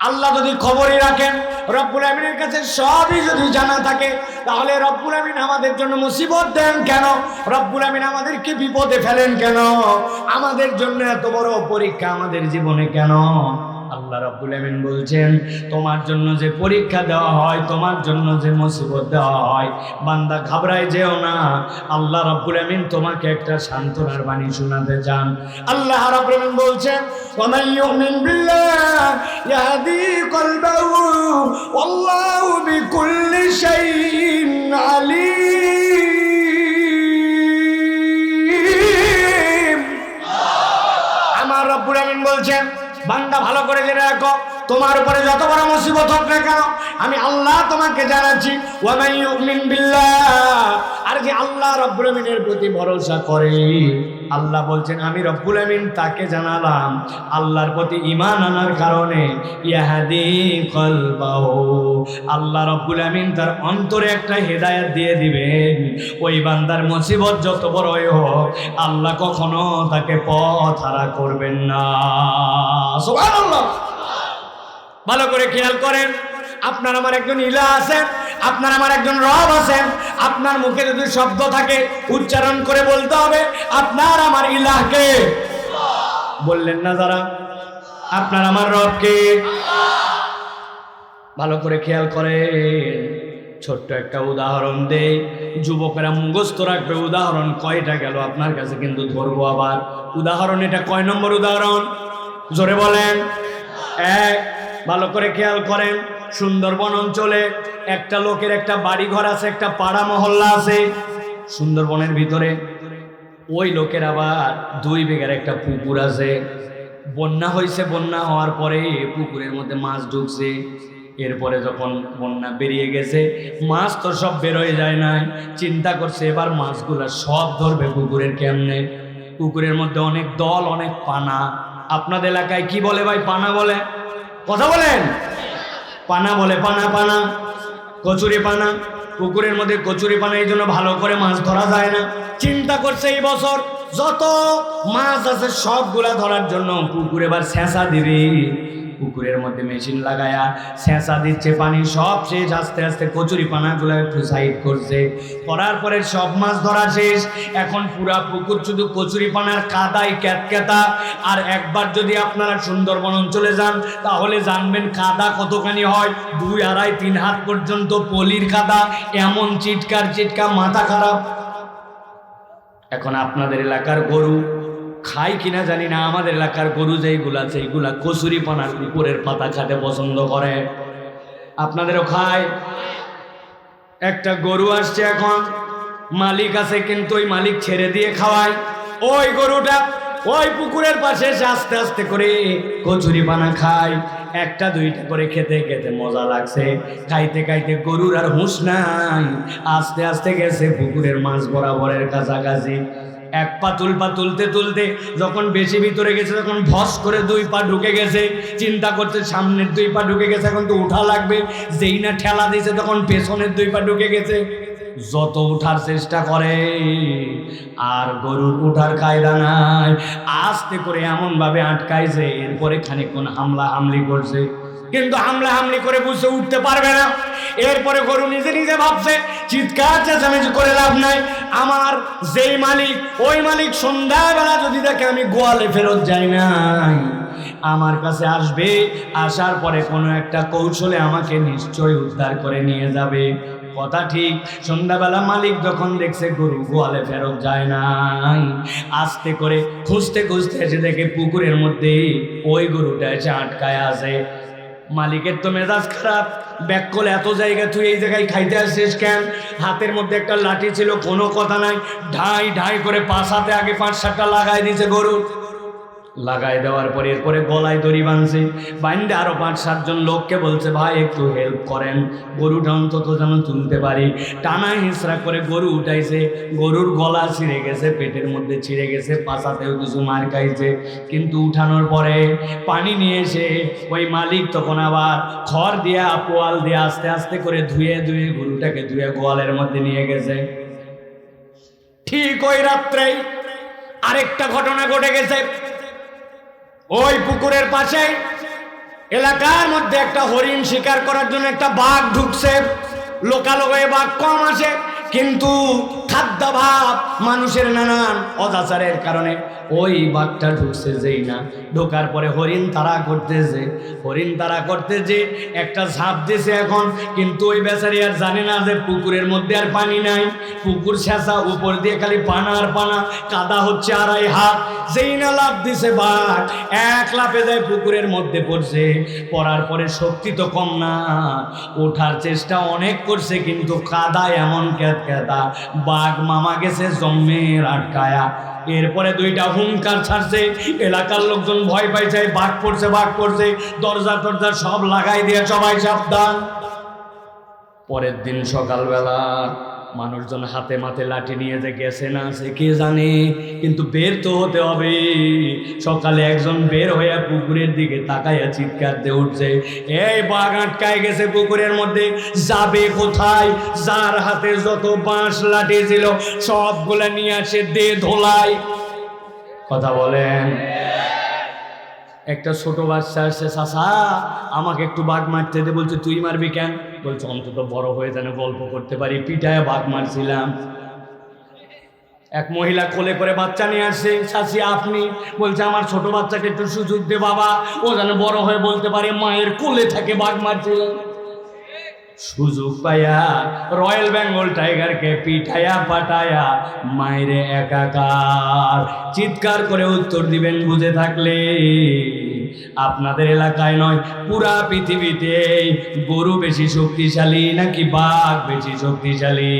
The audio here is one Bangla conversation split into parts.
আল্লাহ যদি খবরই রাখেন, রব্বুল আমিনের কাছে সবই যদি জানা থাকে, তাহলে রব্বুল আমিন আমাদের জন্য মুসিবত দেন কেন? রব্বুল আমিন আমাদেরকে বিপদে ফেলেন কেন? আমাদের জন্য এত বড় পরীক্ষা আমাদের জীবনে কেন? আল্লাহ রব্বুল আমিন বলছেন তোমার জন্য যে পরীক্ষা দেওয়া হয় তোমার জন্য যে মুসিবত দেওয়া হয় বান্দা ঘাবড়ায় যেও না আল্লাহ রব্বুল আমিন তোমাকে একটা সান্ত্বনার বাণী শোনাতে চান আল্লাহ রব্বুল আমিন বলছেন ومن يؤمن بالله يهدي قلبه والله بكل شيء عليم বান্দা ভালো করে জেনে রাখো। তোমার উপরে যত বড় মুসিবত হোক না কেন, আমি আল্লাহ তোমাকে জানাচ্ছি আর যে আল্লাহ রব্বুল আমিনের প্রতি ভরসা করে, আল্লাহ বলছেন, আমি রব্বুল আমিন তাকে জানালাম, আল্লাহর প্রতি ইমান আনার কারণে, ইয়াহাদি কলবাহু। আল্লাহ রব্বুল আমিন তার অন্তরে একটা হেদায়েত দিয়ে দিবেন। ওই বান্দার মুসিবত যত বড়ই হোক, আল্লাহ কখনো তাকে পথ হারা করবেন না। সুবহানাল্লাহ। ভালো করে খেয়াল করেন। আপনার আমার একজন ইলা আছেন, আপনার আমার একজন রব আছেন, আপনার মুখে যদি শব্দ থাকে, উচ্চারণ করে বলতে হবে, আপনার আমার ইলাহকে বললেন না যারা, আপনার আমার রবকে ভালো করে খেয়াল করেন। ছোট্ট একটা উদাহরণ দেই, যুবকেরা মুখস্থ রাখবে, উদাহরণ কয়টা গেল আপনার কাছে কিন্তু ধরবো আবার। উদাহরণ এটা কয় নম্বর উদাহরণ? জোরে বলেন। এক ভালো করে খেয়াল করেন, সুন্দরবন অঞ্চলে একটা লোকের একটা বাড়ি ঘর আছে, একটা পাড়া মহল্লা আছে। সুন্দরবনের ভিতরে ওই লোকের আবার দুই বিঘার একটা পুকুর আছে। বন্যা হয়েছে বন্যা হওয়ার পরে পুকুরের মধ্যে মাছ ঢুকছে। এরপরে যখন বন্যা বেরিয়ে গেছে, মাছ তো সব বেরোয় যায় না চিন্তা করছে এবার মাছগুলো সব ধরবে পুকুরের কেমনে? পুকুরের মধ্যে অনেক দল, অনেক পানা। আপনাদের এলাকায় কি বলে ভাই, পানা বলে? কথা বলেন। পানা বলে পানা পানা। কচুরি পানা। পুকুরের মধ্যে কচুরি পানা এই জন্য ভালো করে মাছ ধরা যায় না। চিন্তা করছে এই বছর যত মাছ আছে সবগুলা ধরার জন্য পুকুরে এবার ছেঁচা দিবে। পুকুরের মধ্যে মেশিন লাগায়া ছেঁচা দিচ্ছে, পানি সব শেষ, আস্তে আস্তে কচুরি পানাগুলো একটু সাইড করছে। করার পরে সব মাছ ধরা শেষ। এখন পুরা পুকুর শুধু কচুরি পানার কাদায় ক্যাতক্যাতা। আর একবার যদি আপনারা সুন্দরবন অঞ্চলে যান, তাহলে জানবেন কাদা কতখানি হয়। দুই আড়াই, তিন হাত পর্যন্ত পলির কাদা, এমন চিটকার চিটকা মাথা খারাপ। এখন আপনাদের এলাকার গরু খাই কিনা জানি না, আমাদের এলাকার গরু যেইগুলা আছে, এইগুলা কচুরি পানার উপরের পাতা খাতে পছন্দ করে। আপনাদেরও খায়? একটা গরু আসছে এখন, মালিক আছে কিন্তু ওই মালিক ছেড়ে দিয়ে খাওয়ায়। ওই গরুটা ওই পুকুরের পাশে এসে আস্তে আস্তে করে কচুরি পানা খায়। একটা, দুইটা করে খেতে খেতে মজা লাগছে। খাইতে খাইতে গরুর আর হুঁশ নাই। আস্তে আস্তে গেছে পুকুরের মাছ বরাবরের কাছাকাছি। এক পা তুল পা তুলতে তুলতে যখন বেশি ভিতরে গেছে, তখন ভস করে দুই পা ঢুকে গেছে। চিন্তা করছে সামনের দুই পা ঢুকে গেছে, এখন তো উঠা লাগবে। যেই না ঠেলা দিয়েছে, তখন পেছনের দুই পা ঢুকে গেছে। যত উঠার চেষ্টা করে, আর গরুর উঠার কায়দা নাই। আস্তে করে এমন ভাবে আটকাইছে এরপরে খানিকক্ষণ হামলা হামলি করছে। কিন্তু হামলা হামলি করে বুঝে উঠতে পারবে না। এরপরে গরু নিজে নিজে ভাবছে, চিৎকার, চেঁচামেচি করে লাভ নাই। আমার যেই মালিক, ওই মালিক সন্ধ্যাবেলা যদি দেখে আমি গোয়ালে ফেরত যাই নাই, আমার কাছে আসবে, আসার পরে কোনো একটা কৌশলে আমাকে নিশ্চয় উদ্ধার করে নিয়ে যাবে। কথা ঠিক, সন্ধ্যাবেলা মালিক যখন দেখছে গরু গোয়ালে ফেরত যায় নাই, আস্তে করে খুঁজতে খুঁজতে এসে দেখে পুকুরের মধ্যে ওই গরুটা এসে আটকায় আছে। মালিকের তো মেজাজ খারাপ। ব্যাক করে এত জায়গা, তুই এই জায়গায় খাইতে আসছিস কেন? হাতের মধ্যে একটা লাঠি ছিল, কোনো কথা নাই। ঢাই ঢাই করে পাঁচ হাতে আগে পাঁচ সাতটা লাগাই দিয়েছে গরু। লাগাই দেওয়ার পরে এরপরে গলায় দড়ি বাঁধছে। বান্ধে আরও পাঁচ, সাতজন লোককে বলছে, ভাই, একটু হেল্প করেন। গরুটা অন্তত যেন তুলতে পারি। টানা হিঁচড়া করে গরু উঠাইছে। গরুর গলা ছিঁড়ে গেছে, পেটের মধ্যে ছিঁড়ে গেছে পাশাতেও কিছু মার খাইছে। কিন্তু উঠানোর পরে পানি নিয়ে এসে ওই মালিক তখন আবার খড় দিয়ে, পোয়াল দিয়ে আস্তে আস্তে করে ধুয়ে ধুয়ে গরুটাকে ধুয়ে গোয়ালের মধ্যে নিয়ে গেছে। ঠিক ওই রাত্রেই আরেকটা ঘটনা ঘটে গেছে। ওই পুকুরের পাশে এলাকার মধ্যে একটা হরিণ শিকার করার জন্য একটা বাঘ ঢুকছে। লোকালোকে বাঘ কম আছে কিন্তু খাদ্যাভাব মানুষের নানান অত্যাচারের কারণে। ওই বাঘটা ঢুকছে যেই না। ঢোকার পরে হরিণ তারা করতেছে। হরিণ তারা করতেছে, একটা ঝাঁপ দিছে এখন। কিন্তু ওই বেচারি আর জানে না যে পুকুরের মধ্যে আর পানি নাই। পুকুর শেষা, উপর দিয়ে খালি পানা আর পানা। কাদা হচ্ছে আড়াই হাত। যেই না লাভ দিছে বাঘ, এক লাফে যায় পুকুরের মধ্যে পড়ছে। পড়ার পরে শক্তি তো কম না। ওঠার চেষ্টা অনেক করছে, কিন্তু কাদা এমন ক্যাত ক্যাদা বাঘ মামা গেছে জম্মের আটকায়া। এরপরে দুইটা হুঙ্কার ছাড়ছে, এলাকার লোকজন ভয় পাইছে, বাঘ পড়ছে বাঘ পড়ছে, দরজা টরজা সব লাগাই দিয়ে সবাই সাবধান। পরের দিন সকালবেলা মানুষজন হাতে মাথে লাঠি নিয়ে যে গেছে না, সে কে জানে? কিন্তু বের তো হতে হবে। সকালে একজন বের হয়ে পুকুরের দিকে তাকাইয়া চিৎকার দিয়ে উঠছে, এই বাঘ আটকায় গেছে পুকুরের মধ্যে, যাবে কোথায়? যার হাতে যত বাঁশ লাঠি ছিল, সবগুলা নিয়ে আসে দে ধোলাই। কথা বলেন। একটা ছোট বাচ্চা আসছে চাষা আমাকে একটু বাঘ মারতে দে। বলছে, তুই মারবি কেন? বলছে, অন্তত বড় হয়ে যেন গল্প করতে পারি। পিঠায় বাঘ মারছিলাম। এক মহিলা কোলে করে বাচ্চা নিয়ে আসছে চাষি আপনি? বলছে, আমার ছোট বাচ্চাকে একটু সুযোগ দে বাবা। ও যেন বড় হয়ে বলতে পারে, মায়ের কোলে থাকে বাঘ মারছিলাম সুযোগ পাইয়া রয়্যাল বেঙ্গল টাইগারকে পিঠায়া পাঠায়া মায়েরে একাকার চিৎকার করে উত্তর দিবেন বুঝে থাকলে। আপনাদের এলাকায় নয়, পুরা পৃথিবীতে গরু বেশি শক্তিশালী নাকি বাঘ বেশি শক্তিশালী?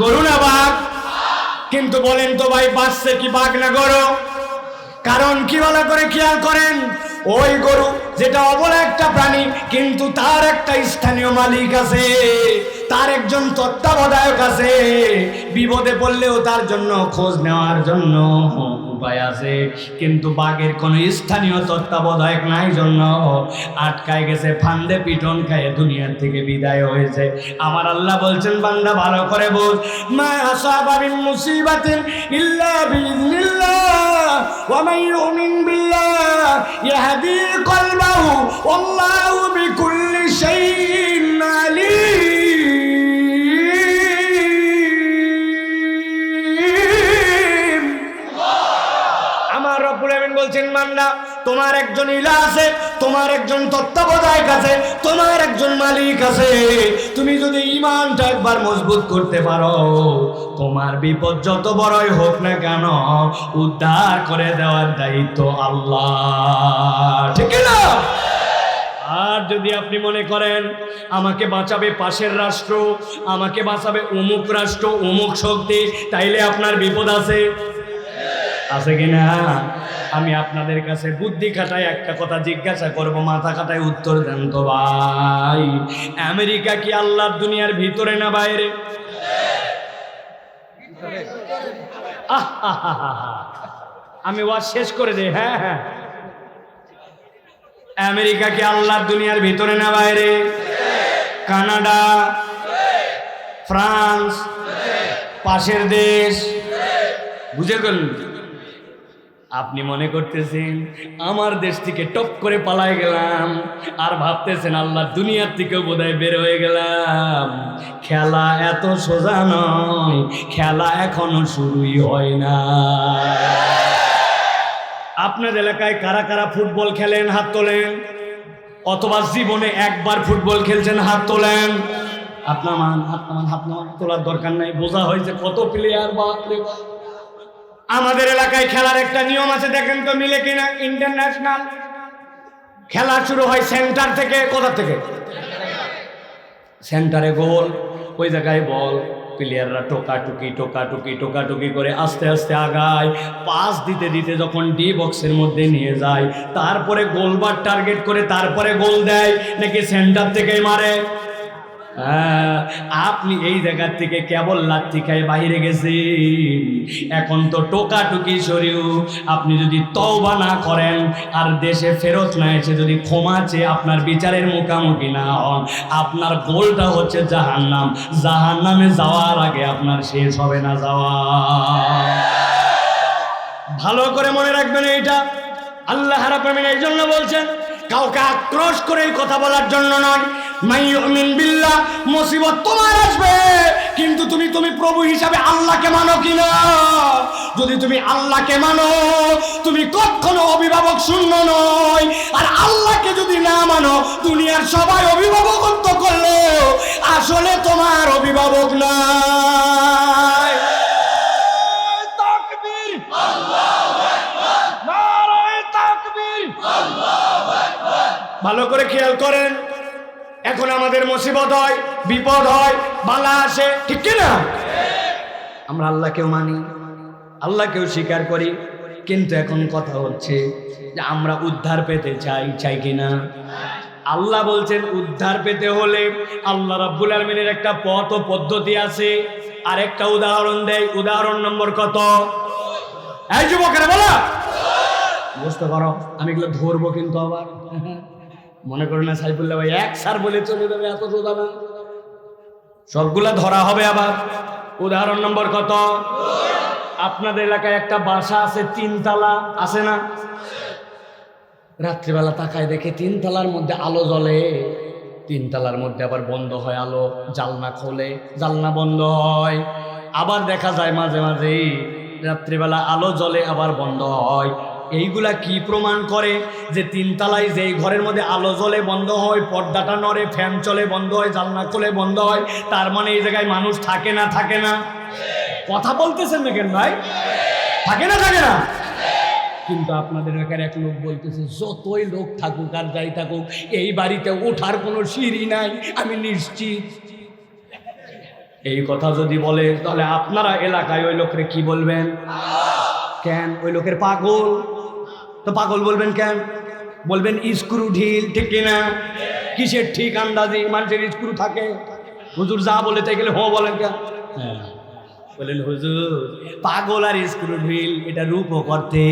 গরু না বাঘ? কিন্তু বলেন তো ভাই, বাঁচছে কি বাঘ না গরু? কারণ কি ভালো করে খেয়াল করেন, ওই গরু যেটা অবলা একটা প্রাণী, কিন্তু তার একটা স্থানীয় মালিক আছে, তার একজন তত্ত্বাবধায়ক আছে, বিপদে পড়লেও তার জন্য খোঁজ নেওয়ার জন্য। উপায় আছে। কিন্তু বাঘের কোনো স্থানীয় তত্ত্বাবধায়ক নাই জন্য আটকায় গেছে, ফান্দে পিটন খায়, দুনিয়ার থেকে বিদায় হয়েছে। আমার আল্লাহ বলছেন, বান্দা, ভালো করে বোঝ। মা আসাবা মিন মুসিবাতিন ইল্লা বিইذنিল্লাহ ওয়া মান ইউমিন বিল্লাহ, ইয়াহদি কলবাহু, ওয়াল্লাহু বিকুল্লি শাইইন আলীম। তোমার একজন ইলা আছে, তোমার একজন তত্ত্বাবধায়ক আছে, তোমার একজন মালিক আছে। তুমি যদি ইমানটা একবার মজবুত করতে পারো, তোমার বিপদ যত বড়ই হোক না কেন, উদ্ধার করে দেওয়ার দায়িত্ব আল্লাহ। ঠিক না? আর যদি আপনি মনে করেন, আমাকে বাঁচাবে পাশের রাষ্ট্র, আমাকে বাঁচাবে অমুক রাষ্ট্র, অমুক শক্তি, তাইলে আপনার বিপদ আছে। আছে কিনা? আমি আপনাদের কাছে বুদ্ধি খাটায় একটা কথা জিজ্ঞাসা করব, মাথা খাটায় উত্তর দেন তো ভাই। আমেরিকা কি আল্লাহর দুনিয়ার ভিতরে না বাইরে। আমি ওয়াজ শেষ করে দিই হ্যাঁ হ্যাঁ। আমেরিকা কি আল্লাহর দুনিয়ার ভিতরে না বাইরে? কানাডা? ফ্রান্স? পাশের দেশ? বুঝে গেলেন? আপনি মনে করতেছেন, আমার দেশ থেকে টপ করে পালায় গেলাম, আর ভাবতেছেন আল্লাহ দুনিয়ার থেকেও বোধহয় বের হয়ে গেলাম। খেলা এত সোজা নয়, খেলা এখনও শুরুই হয় না। আপনার এলাকায় কারা কারা ফুটবল খেলেন, হাত তোলেন? অথবা জীবনে একবার ফুটবল খেলছেন, হাত তোলেন? আপনার মান হাত নামান হাত নামান, তোলার দরকার নাই, বোঝা হয়েছে কত প্লেয়ার বাপ। আমাদের এলাকায় খেলার একটা নিয়ম আছে, দেখেন তো মিলে কিনা ইন্টারন্যাশনাল খেলা শুরু হয় সেন্টার থেকে, কোথা থেকে? সেন্টারে গোল ওই জায়গায় বল প্লেয়াররা টোকাটুকি টোকাটুকি টোকাটুকি করে আস্তে আস্তে আগায়। পাস দিতে দিতে যখন ডি বক্সের মধ্যে নিয়ে যায়, তারপরে গোলবার টার্গেট করে তারপরে গোল দেয়, নাকি সেন্টার থেকেই মারে। আপনি এই জায়গার থেকে কেবল লাথি খায় বাইরে গেছেন। এখন তো টোকাটুকি সরিও আপনি যদি তওবা না করেন আর দেশে ফেরত না এসে যদি ক্ষমা চেয়ে আপনার বিচারের মুখামুখি না হন, আপনার গোলটা হচ্ছে জাহান্নাম। জাহান্নামে যাওয়ার আগে আপনার শেষ হবে না যাওয়া। ভালো করে মনে রাখবেন এইটা। আল্লাহ রাব্বুল এই জন্য বলছেন, কাউকে আক্রোশ করে কথা বলার জন্য নয় বিল্লাহ মুসিবত তোমার আসবে। কিন্তু তুমি তুমি প্রভু হিসাবে আল্লাহকে মানো কিনা? যদি তুমি আল্লাহকে মানো তুমি কখনো অভিভাবক শূন্য নয়। আর আল্লাহকে যদি না মানো দুনিয়ার সবাই অভিভাবকত্ব করল। আসলে তোমার অভিভাবক নাই। ভালো করে খেয়াল করেন। এখন আমাদের মুসিবত হয়, বিপদ হয়, বালা আসে, ঠিক কি না আমরা আল্লাহকেও মানি, আল্লাহকেও স্বীকার করি, কিন্তু এখন কথা হচ্ছে যে আমরা উদ্ধার পেতে চাই চাই কি না আল্লাহ বলছেন, উদ্ধার পেতে হলে আল্লাহ রাব্বুল আলমিনের একটা পথ ও পদ্ধতি আছে। আরেকটা উদাহরণ দেয় উদাহরণ নম্বর কত? এই যুবকেরা বলো। বুঝতে পারো, আমি এগুলো ধরবো কিন্তু আবার। মনে করে না সাইফুল্লাহ ভাই, এক সার বলে চলে যাবে এত সোজা না? সবগুলা ধরা হবে আবার। উদাহরণ নম্বর কত? আপনাদের এলাকায় একটা বাসা আছে, তিনতলা, আছে না? রাত্রিবেলা তাকায় দেখে তিনতলার মধ্যে আলো জ্বলে। তিনতলার মধ্যে আবার বন্ধ হয় আলো, জালনা খোলে, জালনা বন্ধ হয়। আবার দেখা যায় মাঝে মাঝেই রাত্রিবেলা আলো জ্বলে, আবার বন্ধ হয়। এইগুলা কি প্রমাণ করে যে তিনতলায় যেই ঘরের মধ্যে আলো জ্বলে বন্ধ হয়, পর্দাটা নড়ে, ফ্যান চলে বন্ধ হয় জালনা খোলে বন্ধ হয়, তার মানে এই জায়গায় মানুষ থাকে না থাকে না? কথা বলতেছেন না কেন ভাই? থাকে না থাকে না? কিন্তু আপনাদের এলাকার এক লোক বলতেছে, যতই লোক থাকুক আর যাই থাকুক, এই বাড়িতে ওঠার কোনো সিঁড়ি নাই, আমি নিশ্চিত। এই কথা যদি বলে, তাহলে আপনারা এলাকায় ওই লোকরে কি বলবেন? কেন? ওই লোকের পাগল। তো পাগল বলবেন কেন? বলবেন স্ক্রু ঢিল ঠিক কিনা? কিসের ঠিক আন্দাজি মানুষের স্ক্রু থাকে? হুজুর যা বলে তাই গেলে হো বলেন কেন? হ্যাঁ বলেন হুজুর। পাগল আর স্ক্রু ঢিল এটা রূপ করতে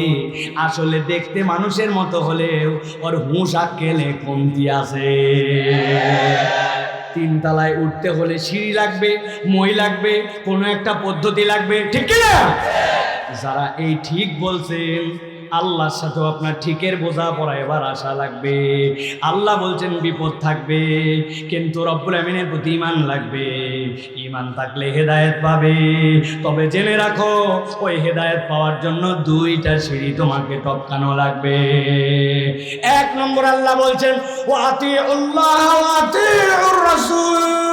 আসলে দেখতে মানুষের মতো হলেও ওর হুঁশ আক্কেলে কমতি আছে। তিন তলায় উঠতে হলে সিঁড়ি লাগবে মই লাগবে কোনো একটা পদ্ধতি লাগবে ঠিক কি না যারা এই ঠিক বলছেন আল্লাহর সাথেও আপনার ঠিকের বোঝা পড়া এবার আশা লাগবে। আল্লাহ বলছেন, বিপদ থাকবে, কিন্তু রব্বুল আমিনের প্রতি ইমান লাগবে। ইমান থাকলে হেদায়েত পাবে। তবে জেনে রাখো, ওই হেদায়েত পাওয়ার জন্য দুইটা সিঁড়ি তোমাকে টপকানো লাগবে। এক নম্বর আল্লাহ বলছেন ও আতি আল্লাহ রাসূল।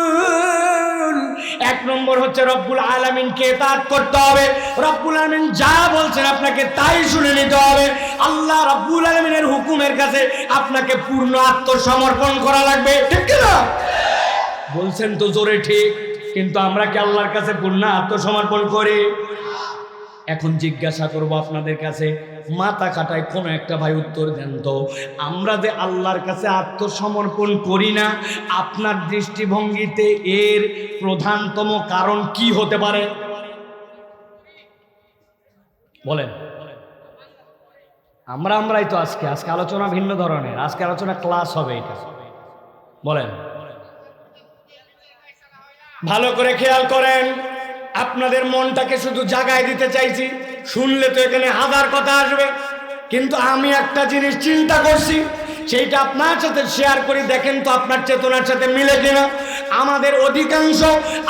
এক নম্বর হচ্ছে রব্বুল আলমিনকে তার করতে হবে। রব্বুল আলমিন যা বলছেন আপনাকে তাই শুনে নিতে হবে। আল্লাহ রব্বুল আলমিনের হুকুমের কাছে আপনাকে পূর্ণ আত্মসমর্পণ করা লাগবে। ঠিক কিনা বলছেন তো জোরে ঠিক, কিন্তু আমরা কি আল্লাহর কাছে পূর্ণ আত্মসমর্পণ করি? এখন জিজ্ঞাসা করব আপনাদের কাছে, মাথা কাটায় কোনো একটা ভাই উত্তর দেন তো, আমরা যে আল্লাহর কাছে আত্মসমর্পণ করি না, আপনার দৃষ্টিভঙ্গিতে এর প্রধানতম কারণ কি হতে পারে? বলেন। আমরা আমরাই তো আজকে আজকে আলোচনা ভিন্ন ধরনের, আজকে আলোচনা ক্লাস হবে এটা। বলেন। ভালো করে খেয়াল করেন। আপনাদের মনটাকে শুধু জাগায় দিতে চাইছি। শুনলে তো এখানে হাজার কথা আসবে। কিন্তু আমি একটা জিনিস চিন্তা করছি, সেইটা আপনার সাথে শেয়ার করি দেখেন তো আপনার চেতনার সাথে মিলে কিনা। আমাদের অধিকাংশ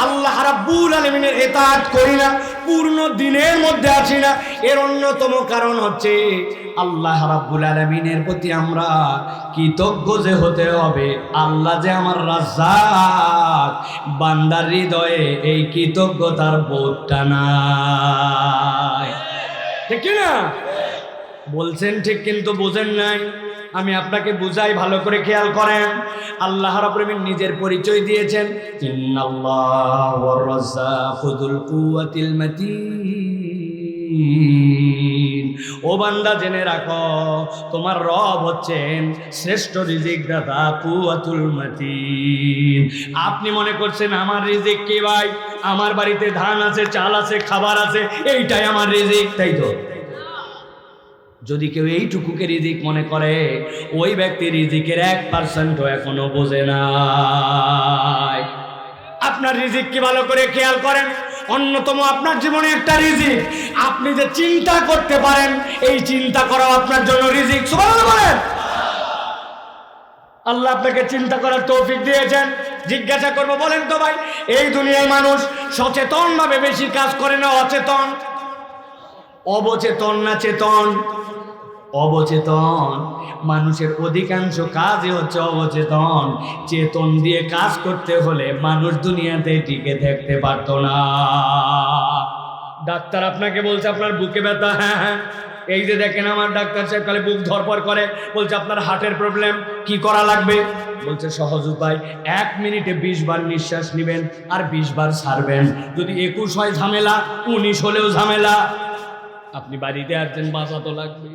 আল্লাহ রাব্বুল আলমিনের এতাত করি না, পূর্ণ দিনের মধ্যে আছি না। এর অন্যতম কারণ হচ্ছে আল্লাহ রাব্বুল আলমিনের প্রতি আমরা কৃতজ্ঞ যে হতে হবে। আল্লাহ যে আমার রাজ্জাক, বান্দার হৃদয়ে এই কৃতজ্ঞতার বোধটা নাই। ঠিক না? বলছেন ঠিক কিন্তু বোঝেন নাই। আমি আপনাকে বুঝাই, ভালো করে খেয়াল করেন। আল্লাহ রাব্বুল নিজের পরিচয় দিয়েছেন। ইন্নাল্লাহু ও বান্দা, জেনে রাখো, তোমার রব হচ্ছেন শ্রেষ্ঠ রিজিক দাতা কুয়াতুল মাতিন। আপনি মনে করছেন, আমার রিজিক কি ভাই? আমার বাড়িতে ধান আছে, চাল আছে, খাবার আছে, এইটাই আমার রিজিক। তাই তো? যদি কেউ এইটুকুকে রিজিক মনে করে, ওই ব্যক্তি রিজিকের এক পার্সেন্টও এখনও বোঝে না আপনার রিজিক কি ভালো করে খেয়াল করেন? অন্যতম আপনার জীবনে একটা রিজিক। আপনি যে চিন্তা করতে পারেন, এই চিন্তা করাও আপনার জন্য রিজিক। বলেন। আল্লাহ আপনাকে চিন্তা করার তৌফিক দিয়েছেন। জিজ্ঞাসা করব, বলেন তো ভাই, এই দুনিয়ায় মানুষ সচেতন ভাবে বেশি কাজ করে না অচেতন? অবচেতন না চেতন? অবচেতন। মানুষের অধিকাংশ কাজই হচ্ছে অবচেতন। চেতন দিয়ে কাজ করতে হলে মানুষ দুনিয়াতে টিকে থাকতে পারত না। ডাক্তার আপনাকে বলছে, আপনার বুকে ব্যথা হ্যাঁ হ্যাঁ এই যে দেখেন আমার ডাক্তার সাহেব খালি বুক ধরপর করে, বলছে, আপনার হার্টের প্রবলেম, কি করা লাগবে? বলছে, সহজ উপায়, এক মিনিটে বিশ বার নিঃশ্বাস নেবেন আর বিশ বার ছাড়বেন যদি একুশ হয় ঝামেলা, উনিশ হলেও ঝামেলা। আপনি বাড়িতে আসছেন বাঁচা তো লাগবে